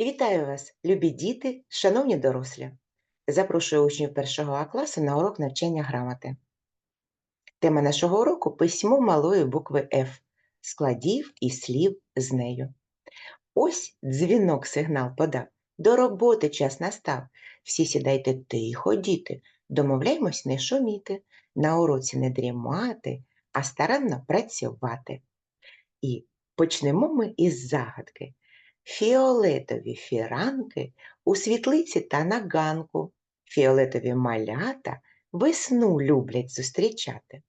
Вітаю вас, любі діти, шановні дорослі! Запрошую учнів першого А класу на урок навчання грамоти. Тема нашого уроку письмо малої букви F, складів і слів з нею. Ось дзвінок сигнал подав. До роботи час настав. Всі сідайте тихо, діти, домовляймось не шуміти, на уроці не дрімати, а старанно працювати. І почнемо ми із загадки. Фіолетові фіранки у світлиці та на ганку. Фіолетові малята весну люблять зустрічати.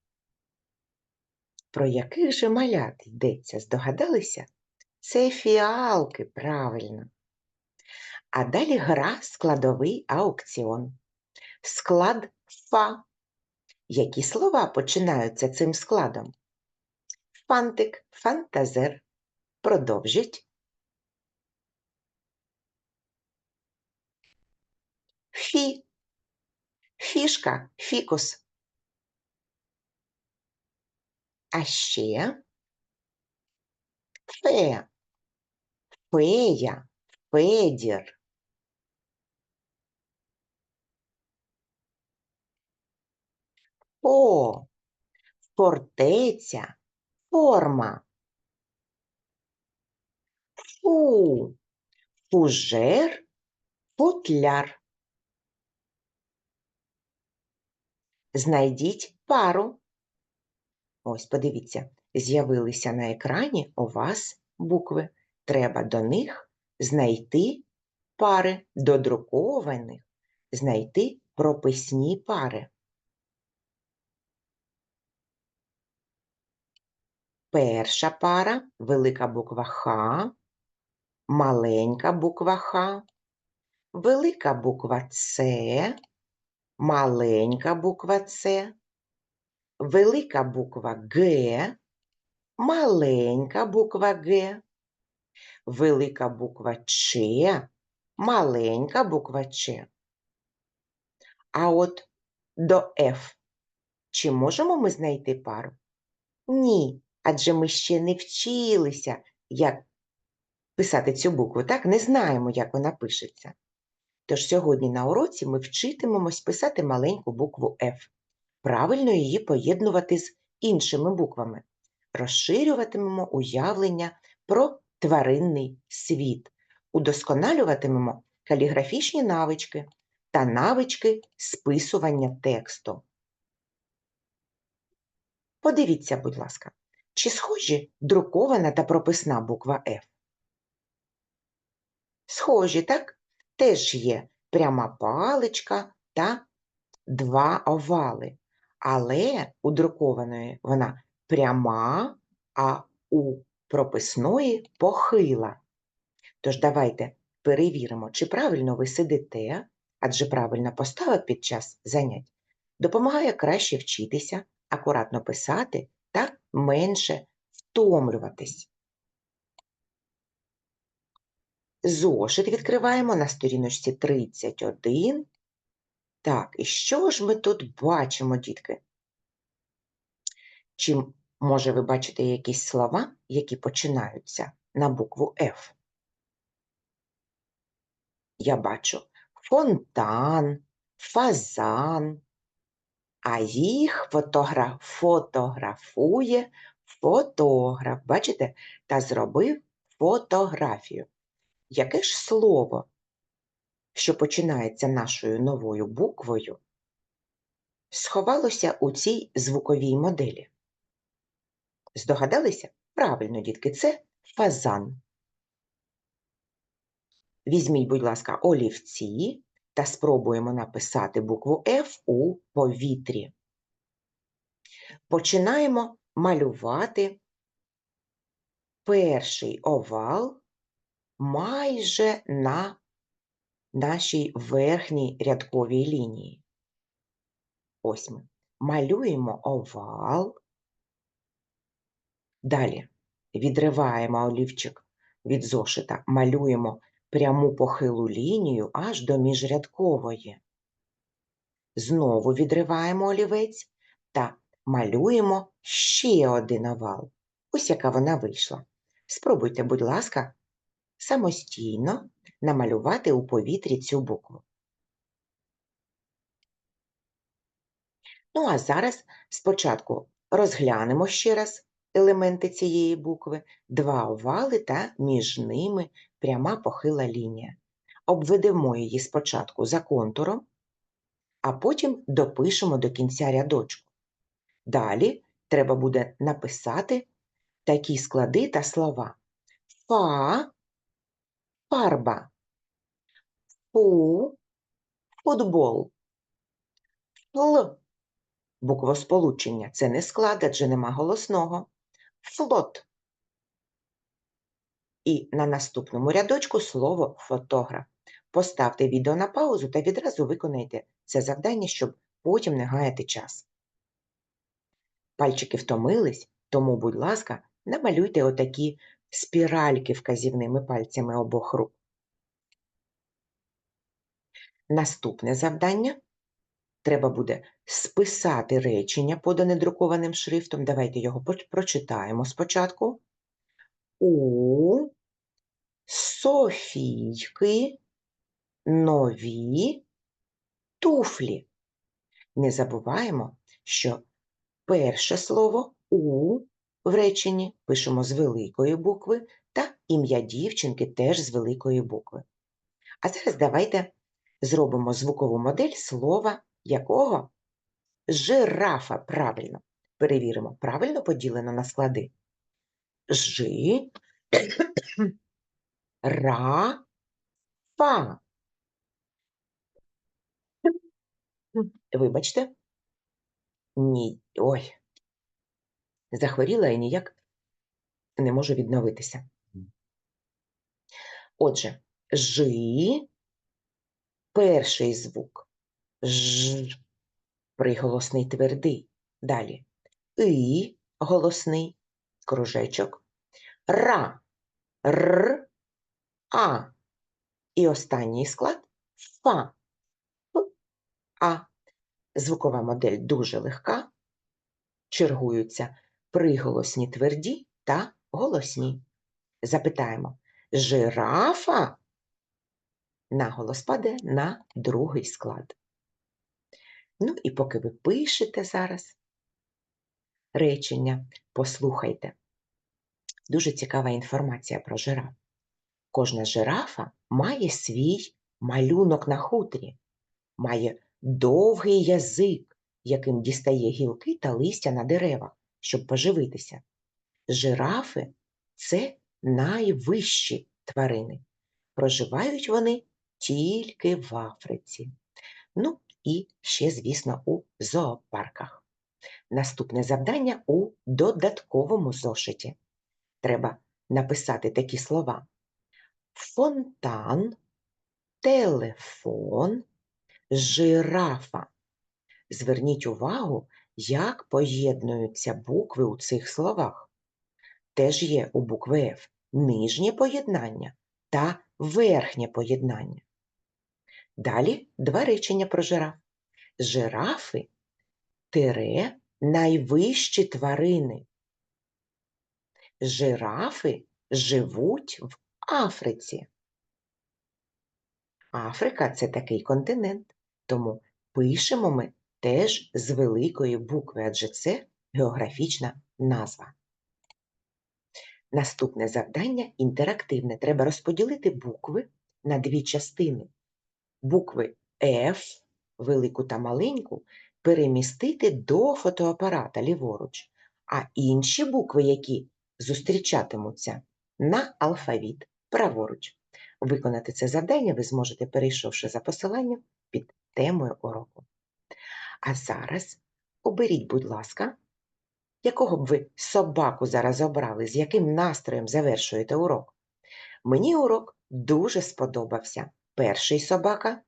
Про яких же малят йдеться, здогадалися? Це фіалки, правильно. А далі гра складовий аукціон. Склад фа. Які слова починаються цим складом? Фантик, фантазер. Продовжіть. Фі. Фішка, фікус. А ще фе. Фея, федір. Фо. Фортеця, форма. Фу. Фужер, футляр. Знайдіть пару. Ось, подивіться, з'явилися на екрані у вас букви. Треба до них знайти пари, додрукованих, знайти прописні пари. Перша пара велика буква Х, маленька буква Х, велика буква С, маленька буква С, велика буква Г, маленька буква Г, велика буква Ч, маленька буква Ч. А от до Ф чи можемо ми знайти пару? Ні, адже ми ще не вчилися, як писати цю букву, так? Не знаємо, як вона пишеться. Тож сьогодні на уроці ми вчитимемось писати маленьку букву F, правильно її поєднувати з іншими буквами, розширюватимемо уявлення про тваринний світ, удосконалюватимемо каліграфічні навички та навички списування тексту. Подивіться, будь ласка, чи схожі друкована та прописна буква F? Схожі, так? Теж є пряма паличка та два овали. Але у друкованої вона пряма, а у прописної похила. Тож давайте перевіримо, чи правильно ви сидите, адже правильна постава під час занять допомагає краще вчитися, акуратно писати та менше втомлюватись. Зошит відкриваємо на сторіночці 31. Так, і що ж ми тут бачимо, дітки? Чи, може, ви бачите якісь слова, які починаються на букву F? Я бачу фонтан, фазан, а їх фотограф, фотографує фотограф. Бачите? Та зробив фотографію. Яке ж слово, що починається нашою новою буквою, сховалося у цій звуковій моделі? Здогадалися? Правильно, дітки, це фазан. Візьміть, будь ласка, олівці та спробуємо написати букву F у повітрі. Починаємо малювати перший овал майже на нашій верхній рядковій лінії. Ось ми малюємо овал. Далі відриваємо олівчик від зошита, малюємо пряму похилу лінію аж до міжрядкової. Знову відриваємо олівець та малюємо ще один овал. Ось яка вона вийшла. Спробуйте, будь ласка, самостійно намалювати у повітрі цю букву. Ну, а зараз спочатку розглянемо ще раз елементи цієї букви, два овали та між ними пряма похила лінія. Обведемо її спочатку за контуром, а потім допишемо до кінця рядочку. Далі треба буде написати такі склади та слова. Фа, фарба, фу, футбол, фл, буквосполучення. Це не склад, адже нема голосного. Флот. І на наступному рядочку слово фотограф. Поставте відео на паузу та відразу виконайте це завдання, щоб потім не гаяти час. Пальчики втомились, тому, будь ласка, намалюйте отакі спіральки вказівними пальцями обох рук. Наступне завдання треба буде списати речення, подане друкованим шрифтом. Давайте його прочитаємо спочатку. У Софійки нові туфлі. Не забуваємо, що перше слово у в реченні пишемо з великої букви та ім'я дівчинки теж з великої букви. А зараз давайте зробимо звукову модель слова якого? Жирафа. Правильно. Перевіримо, правильно поділено на склади. Жи, ра, фа. Вибачте. Ні. Ой. Захворіла і ніяк не можу відновитися. Отже, жи, перший звук. Ж, приголосний твердий. Далі. И, голосний, кружечок. Ра, р, а. І останній склад фа. П, А. Звукова модель дуже легка. Чергуються приголосні тверді та голосні. Запитаємо: жирафа наголос паде на другий склад. Ну і поки ви пишете зараз речення, послухайте. Дуже цікава інформація про жираф. Кожна жирафа має свій малюнок на хутрі, має довгий язик, яким дістає гілки та листя на деревах, щоб поживитися. Жирафи це найвищі тварини. Проживають вони тільки в Африці. Ну і ще, звісно, у зоопарках. Наступне завдання у додатковому зошиті. Треба написати такі слова: фонтан, телефон, жирафа. Зверніть увагу, як поєднуються букви у цих словах. Теж є у букви F нижнє поєднання та верхнє поєднання. Далі два речення про жираф. Жирафи тире найвищі тварини. Жирафи живуть в Африці. Африка це такий континент, тому пишемо ми теж з великої букви, адже це географічна назва. Наступне завдання інтерактивне. Треба розподілити букви на дві частини. Букви F, велику та маленьку, перемістити до фотоапарата ліворуч, а інші букви, які зустрічатимуться на алфавіт праворуч. Виконати це завдання ви зможете, перейшовши за посиланням під темою уроку. А зараз оберіть, будь ласка, якого б ви собаку зараз обрали, з яким настроєм завершуєте урок? Мені урок дуже сподобався. Перший собака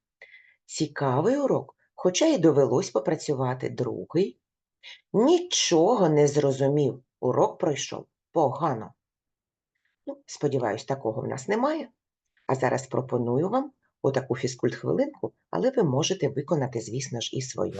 цікавий урок, хоча й довелось попрацювати другий. Нічого не зрозумів, урок пройшов погано. Ну, сподіваюсь, такого в нас немає. А зараз пропоную вам отаку фізкульт-хвилинку, але ви можете виконати, звісно ж, і свою.